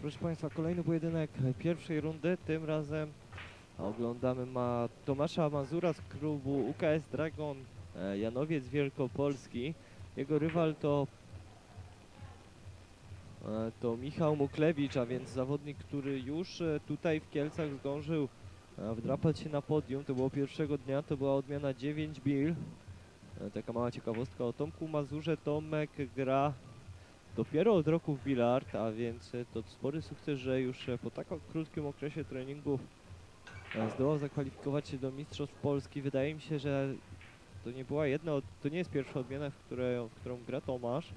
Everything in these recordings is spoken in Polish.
Proszę Państwa, kolejny pojedynek pierwszej rundy. Tym razem oglądamy ma Tomasza Mazura z klubu UKS Dragon e, Janowiec Wielkopolski. Jego rywal to e, to Michał Muklewicz, a więc zawodnik, który już e, tutaj w Kielcach zdążył wdrapać się na podium. To było pierwszego dnia, to była odmiana 9 bil. Taka mała ciekawostka o Tomku Mazurze. Tomek gra dopiero od roku w bilard, a więc e, to spory sukces, że już e, po tak krótkim okresie treningów e, zdołał zakwalifikować się do Mistrzostw Polski. Wydaje mi się, że to nie była jedna, to nie jest pierwsza odmiana, w, które, w którą gra Tomasz.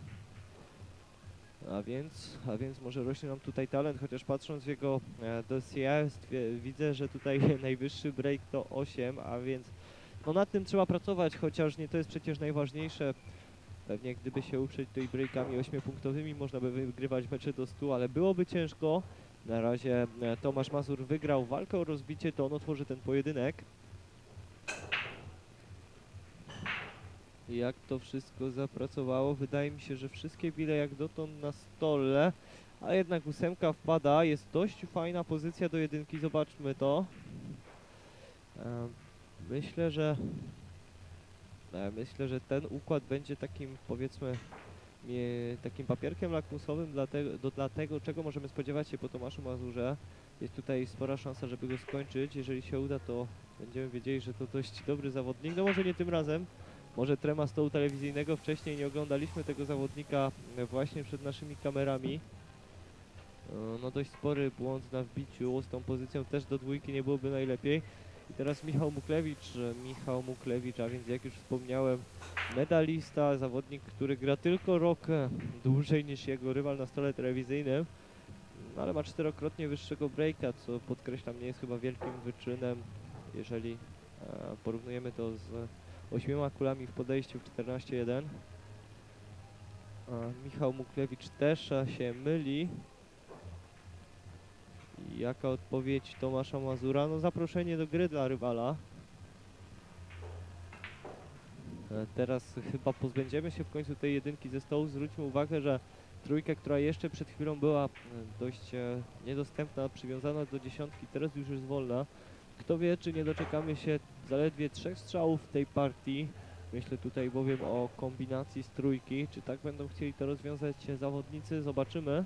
A więc, a więc może rośnie nam tutaj talent, chociaż patrząc w jego dossier widzę, że tutaj najwyższy break to 8, a więc no nad tym trzeba pracować, chociaż nie to jest przecież najważniejsze. Pewnie gdyby się uprzeć tutaj breakami 8-punktowymi można by wygrywać mecze do 100, ale byłoby ciężko. Na razie e, Tomasz Mazur wygrał walkę o rozbicie, to on otworzy ten pojedynek. Jak to wszystko zapracowało? Wydaje mi się, że wszystkie bile jak dotąd na stole, a jednak ósemka wpada. Jest dość fajna pozycja do jedynki, zobaczmy to. E, Myślę, że myślę, że ten układ będzie takim powiedzmy takim papierkiem lakmusowym dla, te, do, dla tego, czego możemy spodziewać się po Tomaszu Mazurze. Jest tutaj spora szansa, żeby go skończyć. Jeżeli się uda, to będziemy wiedzieli, że to dość dobry zawodnik. No może nie tym razem. Może trema stołu telewizyjnego. Wcześniej nie oglądaliśmy tego zawodnika właśnie przed naszymi kamerami. E, No dość spory błąd na wbiciu. Z tą pozycją też do dwójki nie byłoby najlepiej. I teraz Michał Muklewicz, e, Michał Muklewicz, a więc jak już wspomniałem, medalista, zawodnik, który gra tylko rok e, dłużej niż jego rywal na stole telewizyjnym, no, ale ma czterokrotnie wyższego breaka, co podkreślam nie jest chyba wielkim wyczynem, jeżeli e, porównujemy to z ośmioma kulami w podejściu w 14-1. A Michał Muklewicz też e, się myli. Jaka odpowiedź Tomasza Mazura? No zaproszenie do gry dla rywala. E, Teraz chyba pozbędziemy się w końcu tej jedynki ze stołu. Zwróćmy uwagę, że trójkę, która jeszcze przed chwilą była e, dość e, niedostępna, przywiązana do dziesiątki, teraz już jest wolna. Kto wie, czy nie doczekamy się zaledwie trzech strzałów w tej partii. Myślę tutaj bowiem o kombinacji z trójki. Czy tak będą chcieli to rozwiązać zawodnicy? Zobaczymy.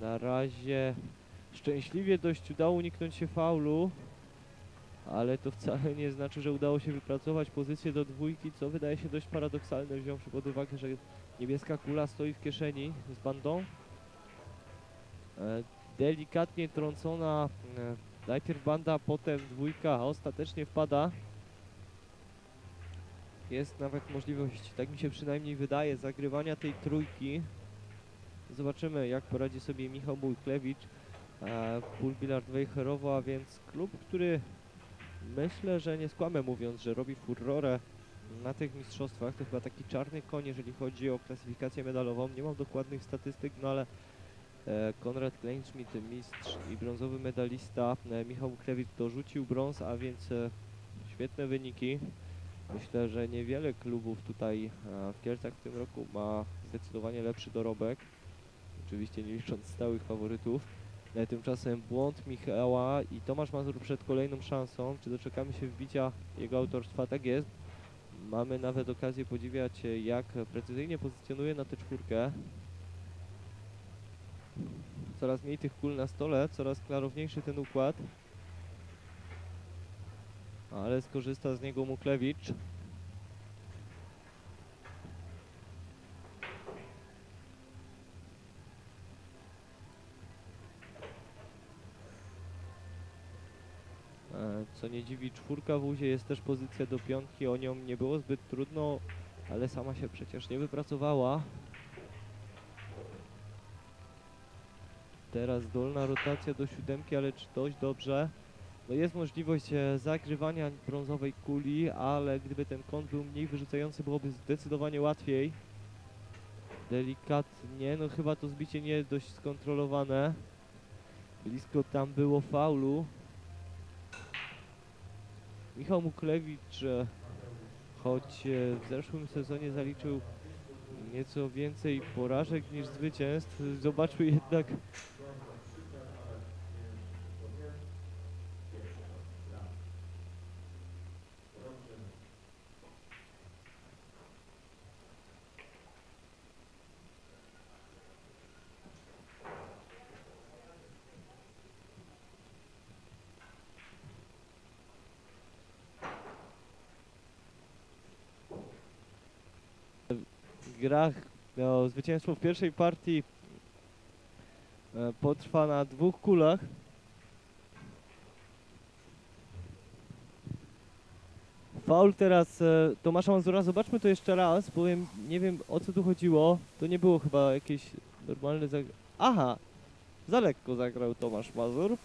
Na razie szczęśliwie dość udało uniknąć się faulu, ale to wcale nie znaczy, że udało się wypracować pozycję do dwójki, co wydaje się dość paradoksalne, wziąwszy pod uwagę, że niebieska kula stoi w kieszeni z bandą. E, delikatnie trącona e, najpierw banda, potem dwójka, a ostatecznie wpada. Jest nawet możliwość, tak mi się przynajmniej wydaje, zagrywania tej trójki. Zobaczymy, jak poradzi sobie Michał Bujklewicz. E, Pool Billard Wejherowo, a więc klub, który myślę, że nie skłamę mówiąc, że robi furorę na tych mistrzostwach. To chyba taki czarny koń, jeżeli chodzi o klasyfikację medalową. Nie mam dokładnych statystyk, no ale e, Konrad Kleinschmidt, mistrz i brązowy medalista. E, Michał Bujklewicz dorzucił brąz, a więc e, świetne wyniki. Myślę, że niewiele klubów tutaj w Kielcach w tym roku ma zdecydowanie lepszy dorobek. Oczywiście nie licząc stałych faworytów. E, Tymczasem błąd Michała i Tomasz Mazur przed kolejną szansą. Czy doczekamy się wbicia jego autorstwa? Tak jest. Mamy nawet okazję podziwiać, e, jak precyzyjnie pozycjonuje na tę czwórkę. Coraz mniej tych kul na stole, coraz klarowniejszy ten układ. Ale skorzysta z niego Muklewicz. E, Co nie dziwi, czwórka w uzie jest też pozycja do piątki, o nią nie było zbyt trudno, ale sama się przecież nie wypracowała. Teraz dolna rotacja do siódemki, ale czy dość dobrze? No jest możliwość e, zagrywania brązowej kuli, ale gdyby ten kąt był mniej wyrzucający, byłoby zdecydowanie łatwiej. Delikatnie, no chyba to zbicie nie jest dość skontrolowane. Blisko tam było faulu. Michał Muklewicz, choć e, w zeszłym sezonie zaliczył nieco więcej porażek niż zwycięstw. Zobaczmy jednak grach no, zwycięstwo w pierwszej partii e, potrwa na dwóch kulach. Faul teraz e, Tomasza Mazura. Zobaczmy to jeszcze raz, powiem, nie wiem o co tu chodziło. To nie było chyba jakieś normalne. Aha! Za lekko zagrał Tomasz Mazur.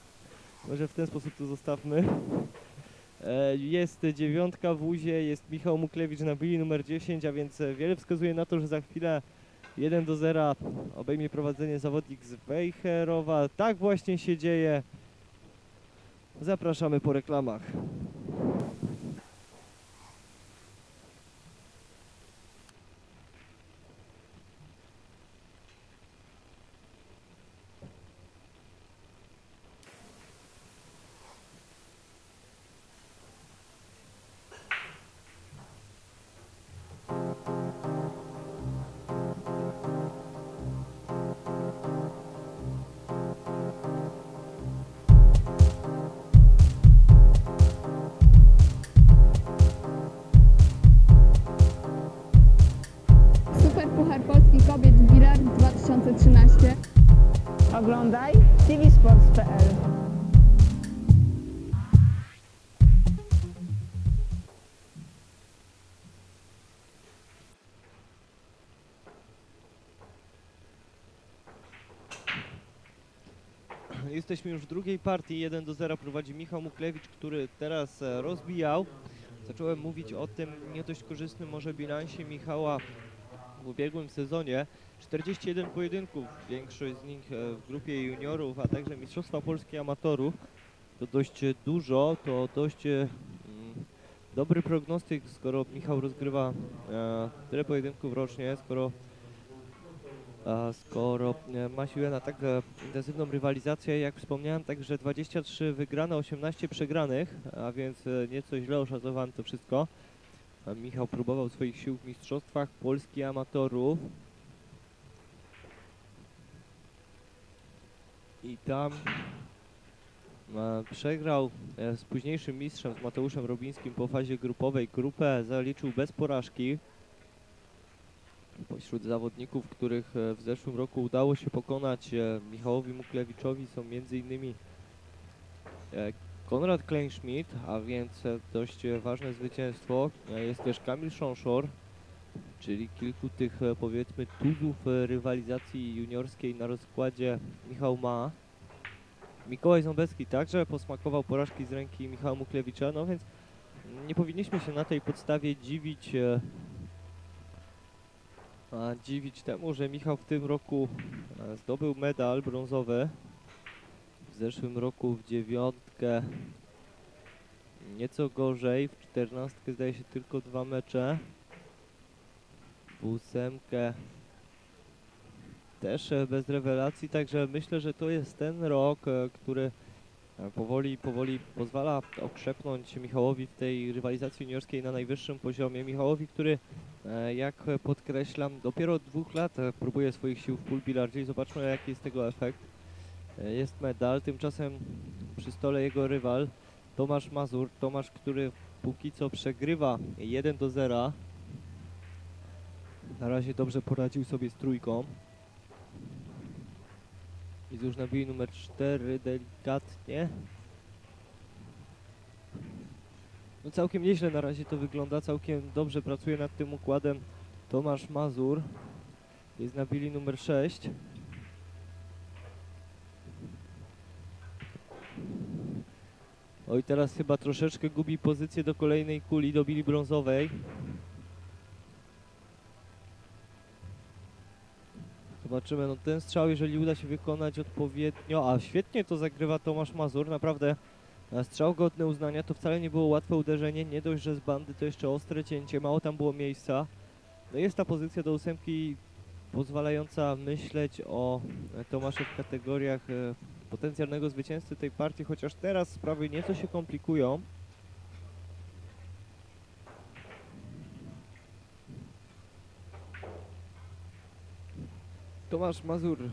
Może w ten sposób to zostawmy. E, Jest dziewiątka w łuzie, jest Michał Muklewicz na bili numer 10, a więc e, wiele wskazuje na to, że za chwilę 1 do 0 obejmie prowadzenie zawodnik z Wejherowa. Tak właśnie się dzieje. Zapraszamy po reklamach. Jesteśmy już w drugiej partii. 1 do 0 prowadzi Michał Muklewicz, który teraz e, rozbijał. Zacząłem mówić o tym nie dość korzystnym może bilansie Michała w ubiegłym sezonie. 41 pojedynków, większość z nich e, w grupie juniorów, a także Mistrzostwa Polski Amatorów. To dość dużo, to dość e, mm, dobry prognostyk, skoro Michał rozgrywa e, tyle pojedynków rocznie, skoro skoro e, ma siłę na tak e, intensywną rywalizację, jak wspomniałem, także 23 wygrane, 18 przegranych, a więc e, nieco źle oszacowałem to wszystko. Michał próbował swoich sił w Mistrzostwach Polski Amatorów. I tam przegrał z późniejszym mistrzem, z Mateuszem Robińskim po fazie grupowej. Grupę zaliczył bez porażki. Pośród zawodników, których e, w zeszłym roku udało się pokonać e, Michałowi Muklewiczowi są m.in. e, Konrad Kleinschmidt, a więc dość ważne zwycięstwo. Jest też Kamil Szonszor, czyli kilku tych powiedzmy tuzów rywalizacji juniorskiej na rozkładzie Michał ma. Mikołaj Ząbecki także posmakował porażki z ręki Michała Muklewicza, no więc nie powinniśmy się na tej podstawie dziwić dziwić temu, że Michał w tym roku e, zdobył medal brązowy. W zeszłym roku w dziewiątkę nieco gorzej, w czternastkę zdaje się tylko dwa mecze. W ósemkę też e, bez rewelacji, także myślę, że to jest ten rok, e, który powoli, powoli pozwala okrzepnąć Michałowi w tej rywalizacji juniorskiej na najwyższym poziomie. Michałowi, który E, Jak podkreślam, dopiero od dwóch lat e, próbuje swoich sił w pool bilardzie i zobaczmy jaki jest tego efekt. E, Jest medal, tymczasem przy stole jego rywal Tomasz Mazur. Tomasz, który póki co przegrywa 1 do 0. Na razie dobrze poradził sobie z trójką. Już na bili numer 4 delikatnie. No całkiem nieźle na razie to wygląda, całkiem dobrze pracuje nad tym układem Tomasz Mazur. Jest na bili numer 6. Oj, teraz chyba troszeczkę gubi pozycję do kolejnej kuli, do bili brązowej. Zobaczymy, no ten strzał, jeżeli uda się wykonać odpowiednio, a świetnie to zagrywa Tomasz Mazur, naprawdę Strzał godny uznania, to wcale nie było łatwe uderzenie, nie dość, że z bandy to jeszcze ostre cięcie, mało tam było miejsca. No jest ta pozycja do ósemki pozwalająca myśleć o e, Tomasze w kategoriach e, potencjalnego zwycięzcy tej partii, chociaż teraz sprawy nieco się komplikują. Tomasz Mazur e,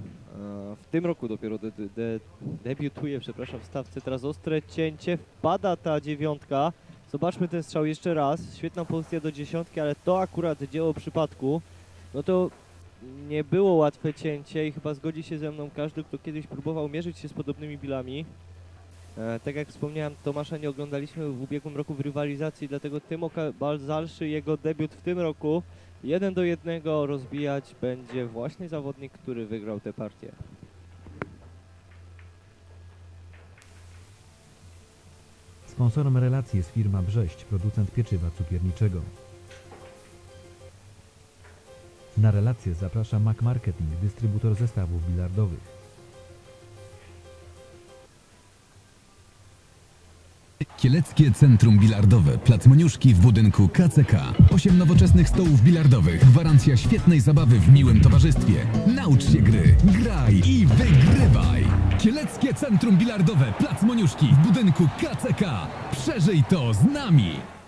w tym roku dopiero de, de, de, debiutuje, przepraszam, w stawce. Teraz ostre cięcie, wpada ta dziewiątka. Zobaczmy ten strzał jeszcze raz. Świetna pozycja do dziesiątki, ale to akurat dzieło przypadku. No to nie było łatwe cięcie i chyba zgodzi się ze mną każdy, kto kiedyś próbował mierzyć się z podobnymi bilami. E, tak jak wspomniałem, Tomasza nie oglądaliśmy w ubiegłym roku w rywalizacji, dlatego Tymo Balzalszy, jego debiut w tym roku, jeden do jednego rozbijać będzie właśnie zawodnik, który wygrał tę partię. Sponsorem relacji jest firma Brześć, producent pieczywa cukierniczego. Na relację zaprasza Mac Marketing, dystrybutor zestawów bilardowych. Kieleckie Centrum Bilardowe, Plac Moniuszki w budynku KCK. Osiem nowoczesnych stołów bilardowych, gwarancja świetnej zabawy w miłym towarzystwie. Naucz się gry, graj i wygrywaj! Kieleckie Centrum Bilardowe, Plac Moniuszki w budynku KCK. Przeżyj to z nami!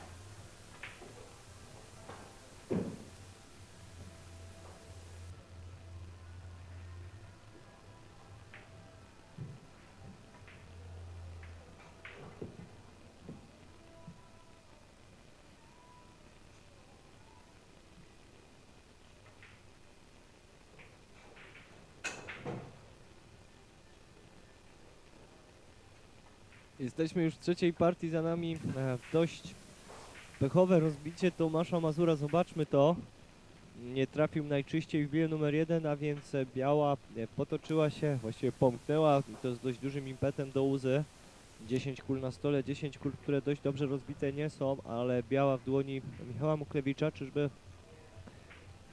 Jesteśmy już w trzeciej partii, za nami e, dość pechowe rozbicie Tomasza Mazura, zobaczmy to. Nie trafił najczyściej w bile numer jeden, a więc biała e, potoczyła się, właściwie pomknęła, to z dość dużym impetem do łzy. 10 kul na stole, 10 kul, które dość dobrze rozbite nie są, ale biała w dłoni Michała Muklewicza, czyżby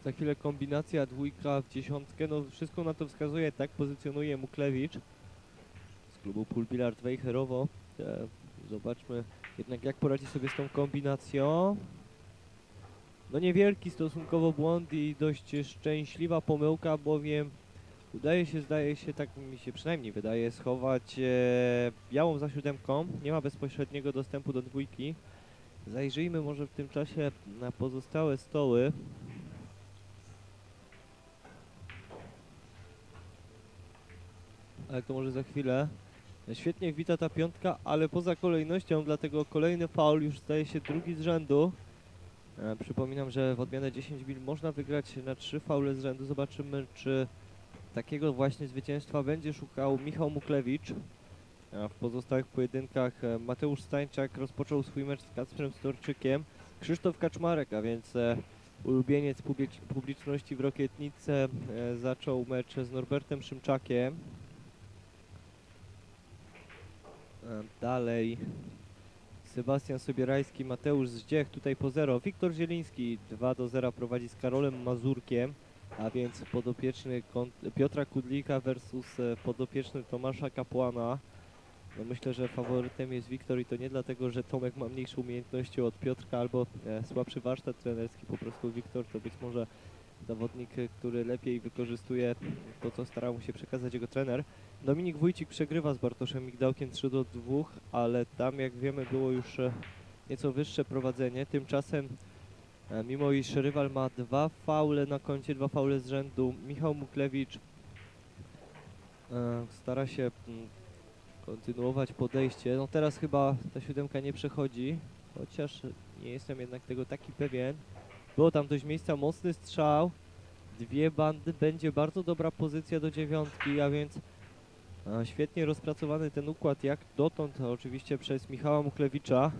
za chwilę kombinacja dwójka w dziesiątkę, no wszystko na to wskazuje, tak pozycjonuje Muklewicz z klubu Pool Billard Wejherowo. Zobaczmy jednak jak poradzi sobie z tą kombinacją. No niewielki stosunkowo błąd i dość szczęśliwa pomyłka, bowiem udaje się, zdaje się, tak mi się przynajmniej wydaje, schować e, białą za siódemką. Nie ma bezpośredniego dostępu do dwójki. Zajrzyjmy może w tym czasie na pozostałe stoły. Ale to może za chwilę. Świetnie wita ta piątka, ale poza kolejnością, dlatego kolejny faul już staje się drugi z rzędu. E, przypominam, że w odmianę 10 mil można wygrać na 3 faule z rzędu. Zobaczymy, czy takiego właśnie zwycięstwa będzie szukał Michał Muklewicz. A w pozostałych pojedynkach e, Mateusz Stańczak rozpoczął swój mecz z Kacprem Storczykiem. Krzysztof Kaczmarek, a więc e, ulubieniec publicz publiczności w Rokietnicy, e, zaczął mecz z Norbertem Szymczakiem. E, Dalej Sebastian Sobierajski, Mateusz Zdziech tutaj po 0. Wiktor Zieliński 2 do 0 prowadzi z Karolem Mazurkiem, a więc podopieczny Piotra Kudlika versus e, podopieczny Tomasza Kapłana. No myślę, że faworytem jest Wiktor i to nie dlatego, że Tomek ma mniejsze umiejętności od Piotrka albo e, słabszy warsztat trenerski, po prostu Wiktor to być może zawodnik, e, który lepiej wykorzystuje to, co starał mu się przekazać jego trener. Dominik Wójcik przegrywa z Bartoszem Migdałkiem 3 do 2, ale tam jak wiemy było już e, nieco wyższe prowadzenie. Tymczasem e, mimo iż rywal ma dwa faule na koncie, dwa faule z rzędu, Michał Muklewicz e, stara się mm, kontynuować podejście. No teraz chyba ta siódemka nie przechodzi, chociaż nie jestem jednak tego taki pewien. Było tam dość miejsca, mocny strzał, dwie bandy, będzie bardzo dobra pozycja do dziewiątki, a więc a, Świetnie rozpracowany ten układ jak dotąd, oczywiście przez Michała Muklewicza.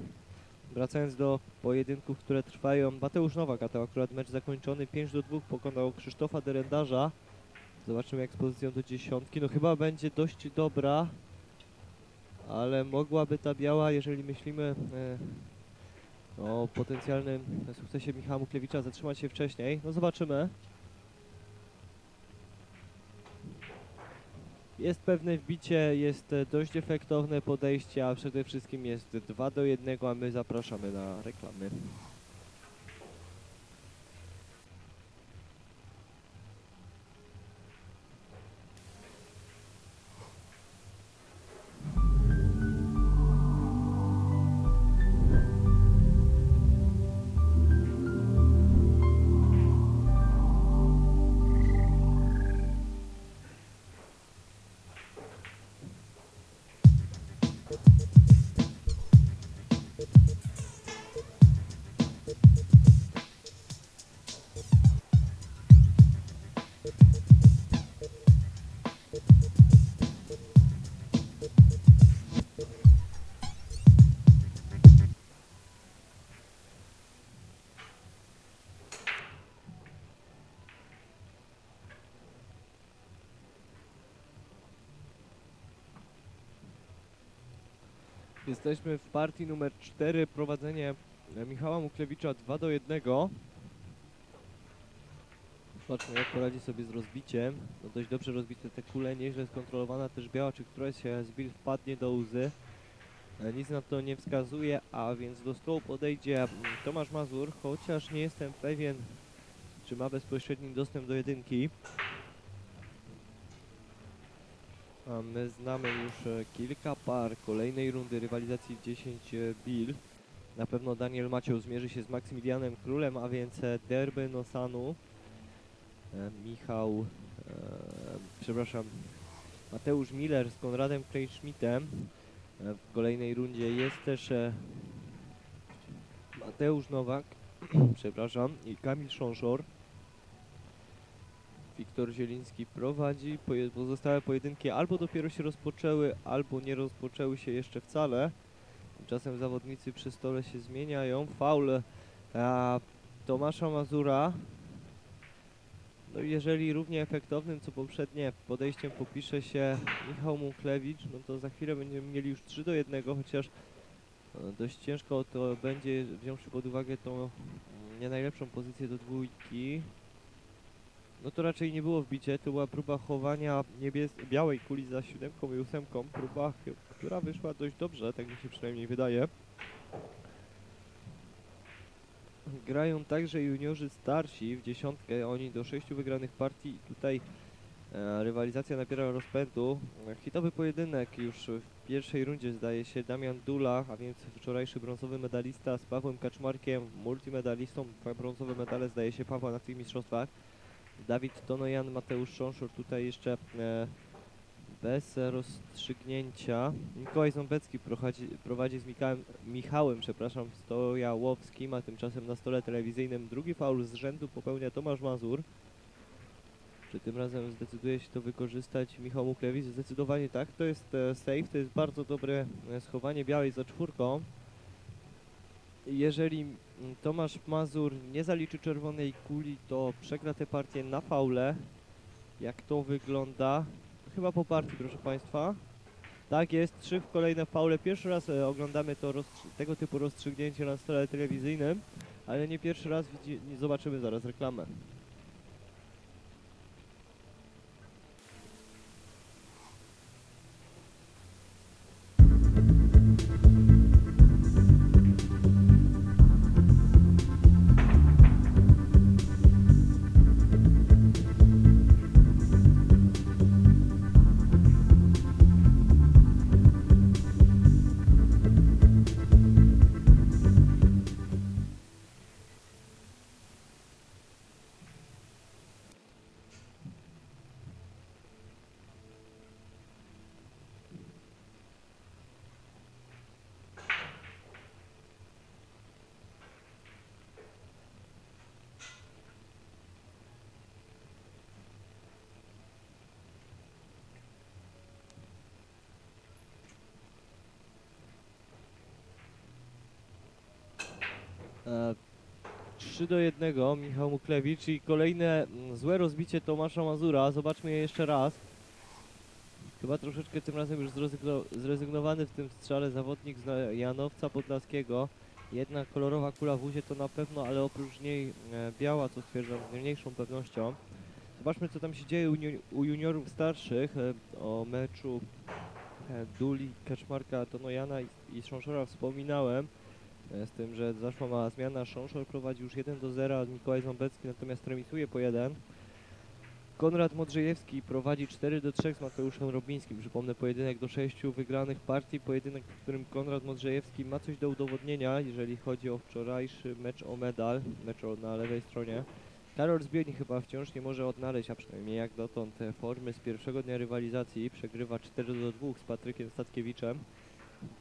Wracając do pojedynków, które trwają, Mateusz Nowak, a to akurat mecz zakończony 5 do 2 pokonał Krzysztofa Derendarza. Zobaczymy jak z pozycją do dziesiątki, no chyba będzie dość dobra, ale mogłaby ta biała, jeżeli myślimy e, o potencjalnym sukcesie Michała Muklewicza, zatrzymać się wcześniej. No zobaczymy. Jest pewne wbicie, jest e, dość efektowne podejście, a przede wszystkim jest 2 do 1, a my zapraszamy na reklamy. Jesteśmy w partii numer 4, prowadzenie e, Michała Muklewicza 2 do 1. Zobaczmy jak poradzi sobie z rozbiciem. No dość dobrze rozbite te kule, nieźle skontrolowana też biała, czy któraś z Bill wpadnie do łzy. E, Nic na to nie wskazuje, a więc do stołu podejdzie mm, Tomasz Mazur, chociaż nie jestem pewien, czy ma bezpośredni dostęp do jedynki. A my znamy już e, kilka par kolejnej rundy rywalizacji 10 e, Bill. Na pewno Daniel Macioł zmierzy się z Maksymilianem Królem, a więc e, Derby Nosanu. Michał, e, przepraszam, Mateusz Miller z Konradem Kleinschmidtem. W kolejnej rundzie jest też Mateusz Nowak, przepraszam, i Kamil Szonszor. Wiktor Zieliński prowadzi, pozostałe pojedynki albo dopiero się rozpoczęły, albo nie rozpoczęły się jeszcze wcale. Tymczasem zawodnicy przy stole się zmieniają. Faul a, Tomasza Mazura. No jeżeli równie efektownym co poprzednie podejściem popisze się Michał Muklewicz, no to za chwilę będziemy mieli już 3 do 1, chociaż e, dość ciężko to będzie, wziąwszy pod uwagę tą mm, nie najlepszą pozycję do dwójki. No to raczej nie było wbicie, to była próba chowania niebies- białej kuli za siódemką i ósemką. Próba, która wyszła dość dobrze, tak mi się przynajmniej wydaje. Grają także juniorzy starsi w dziesiątkę, oni do sześciu wygranych partii i tutaj e, rywalizacja nabiera rozpędu. Hitowy pojedynek już w pierwszej rundzie zdaje się Damian Dula, a więc wczorajszy brązowy medalista z Pawłem Kaczmarkiem, multimedalistą, dwa brązowe medale zdaje się Pawła na tych mistrzostwach. Dawid Tonojan, Mateusz Szonszor tutaj jeszcze e, bez rozstrzygnięcia. Mikołaj Ząbecki prowadzi, prowadzi z Michałem, Michałem przepraszam, Stojałowskim, a tymczasem na stole telewizyjnym drugi faul z rzędu popełnia Tomasz Mazur. Czy tym razem zdecyduje się to wykorzystać Michał Muklewicz? Zdecydowanie tak. To jest e, safe, to jest bardzo dobre e, schowanie białej za czwórką. Jeżeli Tomasz Mazur nie zaliczy czerwonej kuli, to przegra tę partię na faule. Jak to wygląda? Chyba po partii, proszę Państwa. Tak jest, trzy kolejne faule. Pierwszy raz e, oglądamy to tego typu rozstrzygnięcie na stole telewizyjnym, ale nie pierwszy raz widzi, zobaczymy zaraz reklamę. 3 do 1 Michał Muklewicz i kolejne mm, złe rozbicie Tomasza Mazura. Zobaczmy je jeszcze raz. Chyba troszeczkę tym razem już zrezygno, zrezygnowany w tym strzale zawodnik z Janowca Podlaskiego. Jedna kolorowa kula w uzie to na pewno, ale oprócz niej e, biała, co stwierdzam z mniejszą pewnością. Zobaczmy co tam się dzieje u, juni- u juniorów starszych. E, o meczu e, Duli, Kaczmarka, Tonojana i Szonszora wspominałem. E, Z tym, że zaszła mała zmiana. Szonszor prowadzi już 1 do 0, a Mikołaj Ząbecki natomiast remisuje po 1. Konrad Modrzejewski prowadzi 4 do 3 z Mateuszem Robińskim. Przypomnę, pojedynek do 6 wygranych partii. Pojedynek, w którym Konrad Modrzejewski ma coś do udowodnienia, jeżeli chodzi o wczorajszy mecz o medal, mecz na lewej stronie. Karol Zbiegni chyba wciąż nie może odnaleźć, a przynajmniej jak dotąd, te formy z pierwszego dnia rywalizacji. Przegrywa 4 do 2 z Patrykiem Statkiewiczem.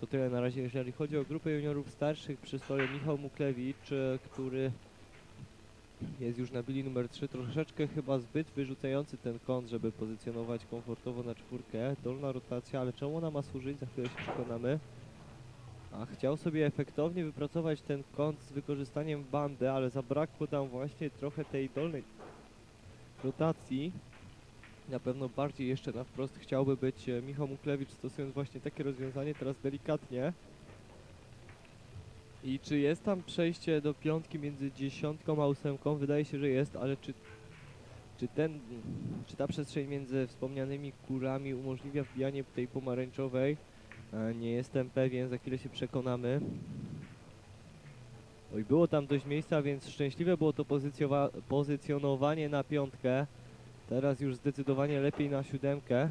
To tyle na razie, jeżeli chodzi o grupę juniorów starszych. Przy stole Michał Muklewicz, e, który jest już na bili numer 3, troszeczkę chyba zbyt wyrzucający ten kąt, żeby pozycjonować komfortowo na czwórkę. Dolna rotacja, ale czemu ona ma służyć? Za chwilę się przekonamy. A chciał sobie efektownie wypracować ten kąt z wykorzystaniem bandy, ale zabrakło tam właśnie trochę tej dolnej rotacji. Na pewno bardziej jeszcze na wprost chciałby być e, Michał Muklewicz stosując właśnie takie rozwiązanie, teraz delikatnie. I czy jest tam przejście do piątki między dziesiątką a ósemką? Wydaje się, że jest, ale czy, czy ten, czy ta przestrzeń między wspomnianymi kurami umożliwia wbijanie tej pomarańczowej? E, Nie jestem pewien, za chwilę się przekonamy. Oj, było tam dość miejsca, więc szczęśliwe było to pozycjonowanie na piątkę. Teraz już zdecydowanie lepiej na siódemkę.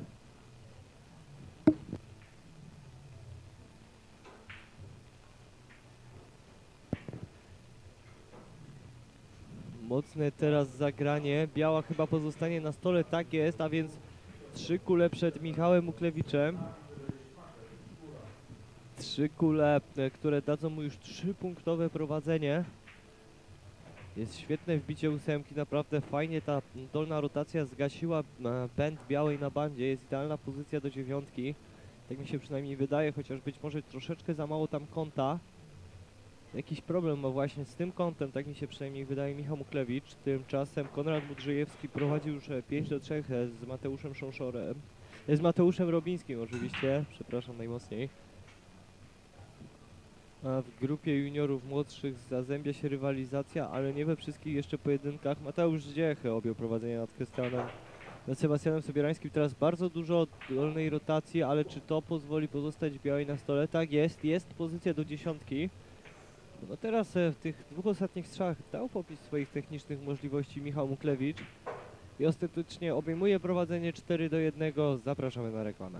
Mocne teraz zagranie. Biała chyba pozostanie na stole, tak jest, a więc trzy kule przed Michałem Uklewiczem. Trzy kule, e, które dadzą mu już trzypunktowe prowadzenie. Jest świetne wbicie ósemki, naprawdę fajnie ta dolna rotacja zgasiła e, pęd białej na bandzie. Jest idealna pozycja do dziewiątki. Tak mi się przynajmniej wydaje, chociaż być może troszeczkę za mało tam kąta. Jakiś problem ma właśnie z tym kątem, tak mi się przynajmniej wydaje Michał Muklewicz. Tymczasem Konrad Budrzejewski prowadził już e, 5 do 3 e, z Mateuszem Szonszorem. E, Z Mateuszem Robińskim oczywiście, przepraszam najmocniej. W grupie juniorów młodszych zazębia się rywalizacja, ale nie we wszystkich jeszcze pojedynkach. Mateusz Zdziechy objął prowadzenie nad Krystianem nad Sebastianem Sobierańskim. Teraz bardzo dużo dolnej rotacji, ale czy to pozwoli pozostać białej na stole? Tak jest, jest pozycja do dziesiątki. No teraz e, w tych dwóch ostatnich strzałach dał popis swoich technicznych możliwości Michał Muklewicz i ostatecznie obejmuje prowadzenie 4 do 1. Zapraszamy na reklamę.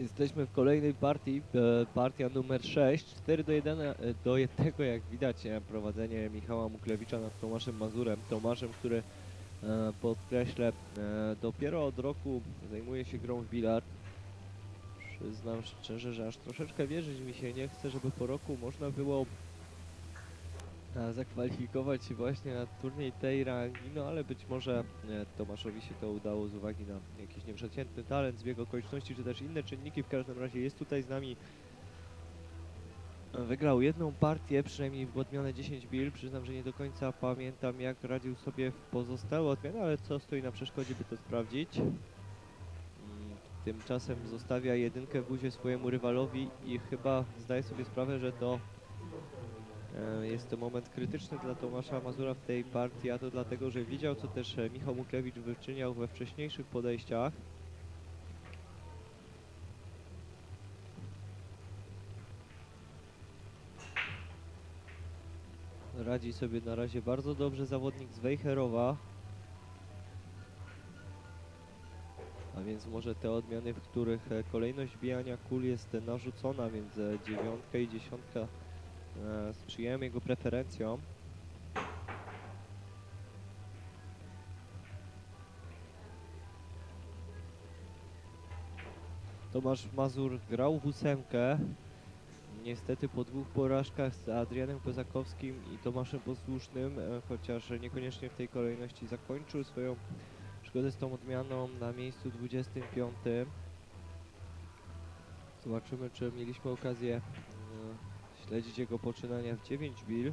Jesteśmy w kolejnej partii, e, partia numer 6, 4 do 1, e, do 1 jak widać e, prowadzenie Michała Muklewicza nad Tomaszem Mazurem. Tomaszem, który podkreślę, dopiero od roku zajmuje się grą w bilard. Przyznam szczerze, że aż troszeczkę wierzyć mi się nie chce, żeby po roku można było zakwalifikować się właśnie na turniej tej rangi, no ale być może e, Tomaszowi się to udało z uwagi na jakiś nieprzeciętny talent, zbieg okoliczności, czy też inne czynniki. W każdym razie jest tutaj z nami. E, Wygrał jedną partię, przynajmniej w odmianę 10 bil. Przyznam, że nie do końca pamiętam jak radził sobie w pozostałe odmiany, ale co stoi na przeszkodzie, by to sprawdzić. Mm, Tymczasem zostawia jedynkę w buzie swojemu rywalowi i chyba zdaje sobie sprawę, że to E, Jest to moment krytyczny dla Tomasza Mazura w tej partii, a to dlatego, że widział, co też e, Michał Muklewicz wyczyniał we wcześniejszych podejściach. Radzi sobie na razie bardzo dobrze zawodnik z Wejherowa. A więc może te odmiany, w których e, kolejność bijania kul jest e, narzucona, więc e, dziewiątka i dziesiątka e, sprzyjają jego preferencjom. Tomasz Mazur grał w ósemkę. Niestety po dwóch porażkach z Adrianem Kozakowskim i Tomaszem Posłusznym, e, chociaż niekoniecznie w tej kolejności zakończył swoją przygodę z tą odmianą na miejscu 25. Zobaczymy, czy mieliśmy okazję e, śledzić jego poczynania w 9 bil.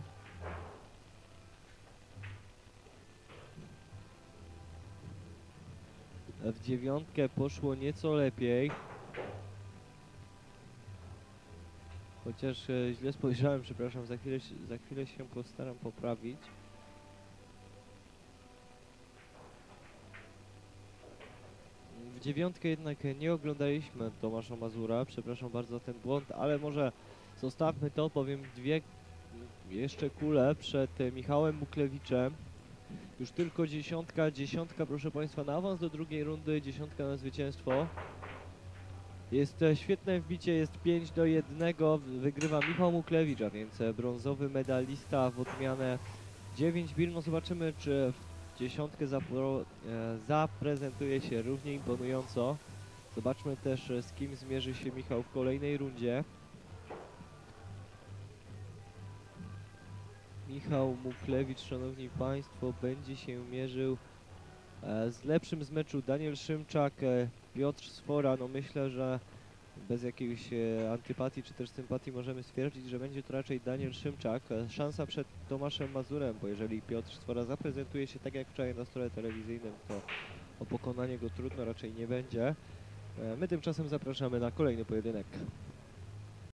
A W dziewiątkę poszło nieco lepiej. Chociaż e, źle spojrzałem, przepraszam, za chwilę, za chwilę się postaram poprawić. W dziewiątkę jednak nie oglądaliśmy Tomasza Mazura, przepraszam bardzo za ten błąd, ale może zostawmy to, powiem dwie jeszcze kule przed e, Michałem Muklewiczem. Już tylko dziesiątka, dziesiątka proszę Państwa na awans do drugiej rundy, dziesiątka na zwycięstwo. Jest e, świetne wbicie, jest 5 do 1, wygrywa Michał Muklewicz, a więc e, brązowy medalista w odmianę 9 bir. No zobaczymy, czy w dziesiątkę zapro, e, zaprezentuje się równie imponująco. Zobaczmy też, z kim zmierzy się Michał w kolejnej rundzie. Michał Muklewicz, szanowni państwo, będzie się mierzył e, z lepszym z meczu Daniel Szymczak, e, Piotr Sfora. No myślę, że bez jakiejś e, antypatii czy też sympatii możemy stwierdzić, że będzie to raczej Daniel Szymczak. Szansa przed Tomaszem Mazurem, bo jeżeli Piotr Sfora zaprezentuje się tak jak wczoraj na stole telewizyjnym, to o pokonanie go trudno raczej nie będzie. My tymczasem zapraszamy na kolejny pojedynek.